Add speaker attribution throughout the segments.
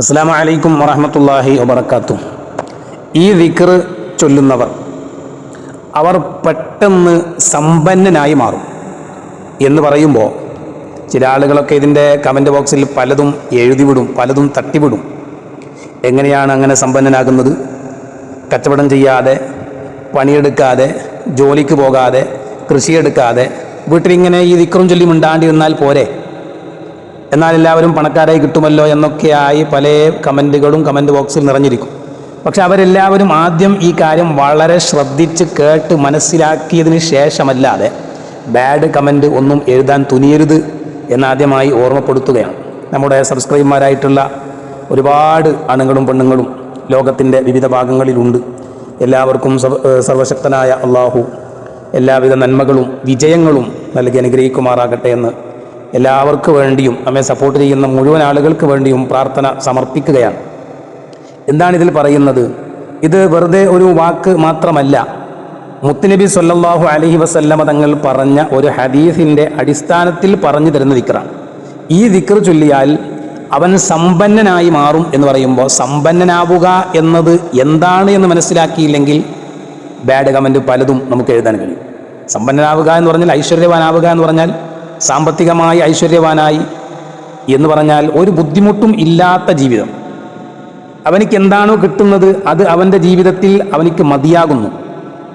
Speaker 1: അസ്സാം വലൈക്കും വറഹമത്തല്ലാഹി വബർക്കാത്തു ഈ വിക്ർ ചൊല്ലുന്നവർ അവർ പെട്ടെന്ന് സമ്പന്നനായി മാറും എന്ന് പറയുമ്പോൾ ചില ആളുകളൊക്കെ ഇതിന്റെ കമന്റ് ബോക്സിൽ പലതും എഴുതിവിടും പലതും തട്ടിവിടും. എങ്ങനെയാണ് അങ്ങനെ സമ്പന്നനാകുന്നത്? കച്ചവടം ചെയ്യാതെ പണിയെടുക്കാതെ ജോലിക്ക് പോകാതെ കൃഷിയെടുക്കാതെ വീട്ടിലിങ്ങനെ ഈ വിക്രം ചൊല്ലി മിണ്ടാണ്ടിരുന്നാൽ പോരെ? എന്നാൽ എല്ലാവരും പണക്കാരായി കിട്ടുമല്ലോ എന്നൊക്കെയായി പല കമന്റുകളും കമന്റ് ബോക്സിൽ നിറഞ്ഞിരിക്കും. പക്ഷെ അവരെല്ലാവരും ആദ്യം ഈ കാര്യം വളരെ ശ്രദ്ധിച്ച് കേട്ട് മനസ്സിലാക്കിയതിന് ശേഷമല്ലാതെ ബാഡ് കമന്റ് ഒന്നും എഴുതാൻ തുനിയരുത് എന്നാദ്യമായി ഓർമ്മപ്പെടുത്തുകയാണ്. നമ്മുടെ സബ്സ്ക്രൈബർമാരായിട്ടുള്ള ഒരുപാട് ആണുങ്ങളും പെണ്ണുങ്ങളും ലോകത്തിന്റെ വിവിധ ഭാഗങ്ങളിലുണ്ട്. എല്ലാവർക്കും സർവശക്തനായ അള്ളാഹു എല്ലാവിധ നന്മകളും വിജയങ്ങളും നൽകി അനുഗ്രഹിക്കുമാറാകട്ടെ എന്ന് എല്ലാവർക്കും വേണ്ടിയും നമ്മെ സപ്പോർട്ട് ചെയ്യുന്ന മുഴുവൻ ആളുകൾക്ക് വേണ്ടിയും പ്രാർത്ഥന സമർപ്പിക്കുകയാണ്. എന്താണ് ഇതിൽ പറയുന്നത്? ഇത് വെറുതെ ഒരു വാക്ക് മാത്രമല്ല. മുത്തുനബി സല്ലാഹു അലഹി വസല്ലമ തങ്ങൾ പറഞ്ഞ ഒരു ഹദീസിന്റെ അടിസ്ഥാനത്തിൽ പറഞ്ഞു തരുന്ന ദിക്റാണ്. ഈ ദിക്ർ ചൊല്ലിയാൽ അവൻ സമ്പന്നനായി മാറും എന്ന് പറയുമ്പോൾ സമ്പന്നനാവുക എന്നത് എന്താണ് എന്ന് മനസ്സിലാക്കിയില്ലെങ്കിൽ ബാഡ് കമന്റ് പലതും നമുക്ക് എഴുതാൻ കഴിയും. സമ്പന്നനാവുക എന്ന് പറഞ്ഞാൽ ഐശ്വര്യവാനാവുക എന്ന് പറഞ്ഞാൽ സാമ്പത്തികമായി ഐശ്വര്യവാനായി എന്ന് പറഞ്ഞാൽ ഒരു ബുദ്ധിമുട്ടും ഇല്ലാത്ത ജീവിതം. അവനിക്ക് എന്താണോ കിട്ടുന്നത് അത് അവന്റെ ജീവിതത്തിൽ അവനിക്ക് മതിയാകുന്നു.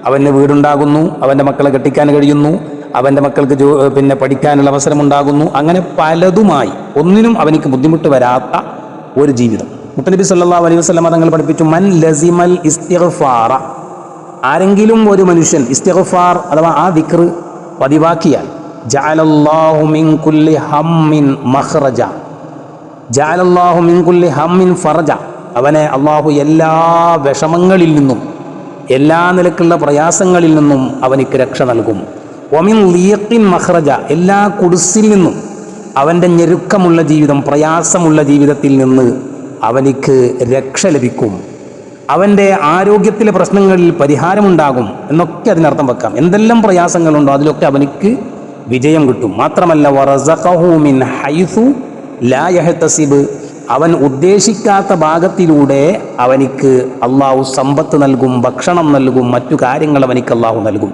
Speaker 1: അവന് വീടുണ്ടാകുന്നു അവന്റെ മക്കളെ കെട്ടിക്കാൻ കഴിയുന്നു അവന്റെ മക്കൾക്ക് ജോ പിന്നെ പഠിക്കാനുള്ള അവസരമുണ്ടാകുന്നു. അങ്ങനെ പലതുമായി ഒന്നിനും അവനിക്ക് ബുദ്ധിമുട്ട് വരാത്ത ഒരു ജീവിതം. മുത്തനബി സല്ലാ അലൈഹി വസല്ലം തങ്ങൾ പഠിപ്പിച്ചു മൻ ലസിമൽ ഇസ്തിഗ്ഫാറ. ആരെങ്കിലും ഒരു മനുഷ്യൻ ഇസ്തിഗ്ഫാർ അഥവാ ആ ദിക്ർ പതിവാക്കിയാൽ കുല്ലി ഹമ്മിൻ ഫറജ. അവനെ അള്ളാഹു എല്ലാ വിഷമങ്ങളിൽ നിന്നും എല്ലാ നിലക്കുള്ള പ്രയാസങ്ങളിൽ നിന്നും അവനിക്ക് രക്ഷ നൽകും. ഒമിൻ ലീഖിൻ മഹ്റജ എല്ലാ കുടിസിൽ നിന്നും അവന്റെ ഞെരുക്കമുള്ള ജീവിതം പ്രയാസമുള്ള ജീവിതത്തിൽ നിന്ന് അവനിക്ക് രക്ഷ ലഭിക്കും. അവന്റെ ആരോഗ്യത്തിലെ പ്രശ്നങ്ങളിൽ പരിഹാരമുണ്ടാകും എന്നൊക്കെ അതിനർത്ഥം വെക്കാം. എന്തെല്ലാം പ്രയാസങ്ങളുണ്ടോ അതിലൊക്കെ അവനിക്ക് വിജയം കിട്ടും. മാത്രമല്ല അവൻ ഉദ്ദേശിക്കാത്ത ഭാഗത്തിലൂടെ അവനിക്ക് അള്ളാഹു സമ്പത്ത് നൽകും ഭക്ഷണം നൽകും മറ്റു കാര്യങ്ങൾ അവനിക്ക് അള്ളാഹു നൽകും.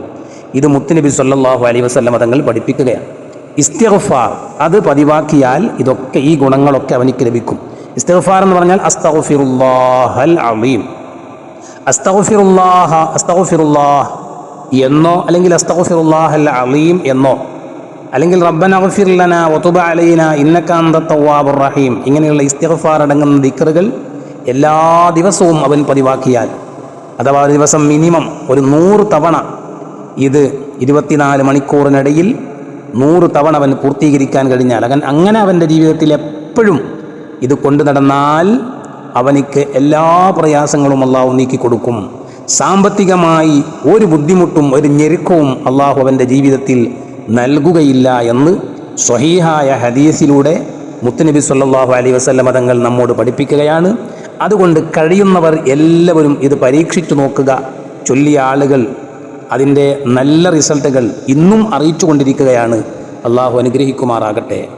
Speaker 1: ഇത് മുത്തുനബി സല്ലാഹു അലൈ വസ്ലം തങ്ങൾ പഠിപ്പിക്കുകയാണ്. ഇസ്തിഗ്ഫാർ അത് പതിവാക്കിയാൽ ഇതൊക്കെ ഈ ഗുണങ്ങളൊക്കെ അവനിക്ക് ലഭിക്കും. ഇസ്തിഗ്ഫാർ എന്ന് പറഞ്ഞാൽ അസ്തഗ്ഫിറുല്ലാഹൽ അലീം എന്നോ അല്ലെങ്കിൽ അസ്തഗ്ഫിറുല്ലാഹൽ അലീം എന്നോ അല്ലെങ്കിൽ റബ്ബന ഇന്നക റഹീം. ഇങ്ങനെയുള്ള ഇസ്തിഗ്ഫാർ അടങ്ങുന്ന ദിക്റുകൾ എല്ലാ ദിവസവും അവൻ പതിവാക്കിയാൽ അഥവാ ഒരു ദിവസം മിനിമം ഒരു നൂറ് തവണ ഇത് ഇരുപത്തിനാല് മണിക്കൂറിനിടയിൽ നൂറ് തവണ അവൻ പൂർത്തീകരിക്കാൻ കഴിഞ്ഞാൽ അവൻ അങ്ങനെ അവന്റെ ജീവിതത്തിൽ എപ്പോഴും ഇത് കൊണ്ടു നടന്നാൽ അവനിക്ക് എല്ലാ പ്രയാസങ്ങളും അള്ളാഹു നീക്കി കൊടുക്കും. സാമ്പത്തികമായി ഒരു ബുദ്ധിമുട്ടും ഒരു ഞെരുക്കവും അള്ളാഹു അവന്റെ ജീവിതത്തിൽ നൽകുകയില്ല എന്ന് സ്വഹീഹായ ഹദീസിലൂടെ മുത്തുനബി സല്ലാഹു അലൈഹി വസല്ലമ തങ്ങൾ നമ്മോട് പഠിപ്പിക്കുകയാണ്. അതുകൊണ്ട് കഴിയുന്നവർ എല്ലാവരും ഇത് പരീക്ഷിച്ചു നോക്കുക. ചൊല്ലിയ ആളുകൾ അതിന്റെ നല്ല റിസൾട്ടുകൾ ഇന്നും അറിയിച്ചു കൊണ്ടിരിക്കുകയാണ് അള്ളാഹു അനുഗ്രഹിക്കുമാറാകട്ടെ.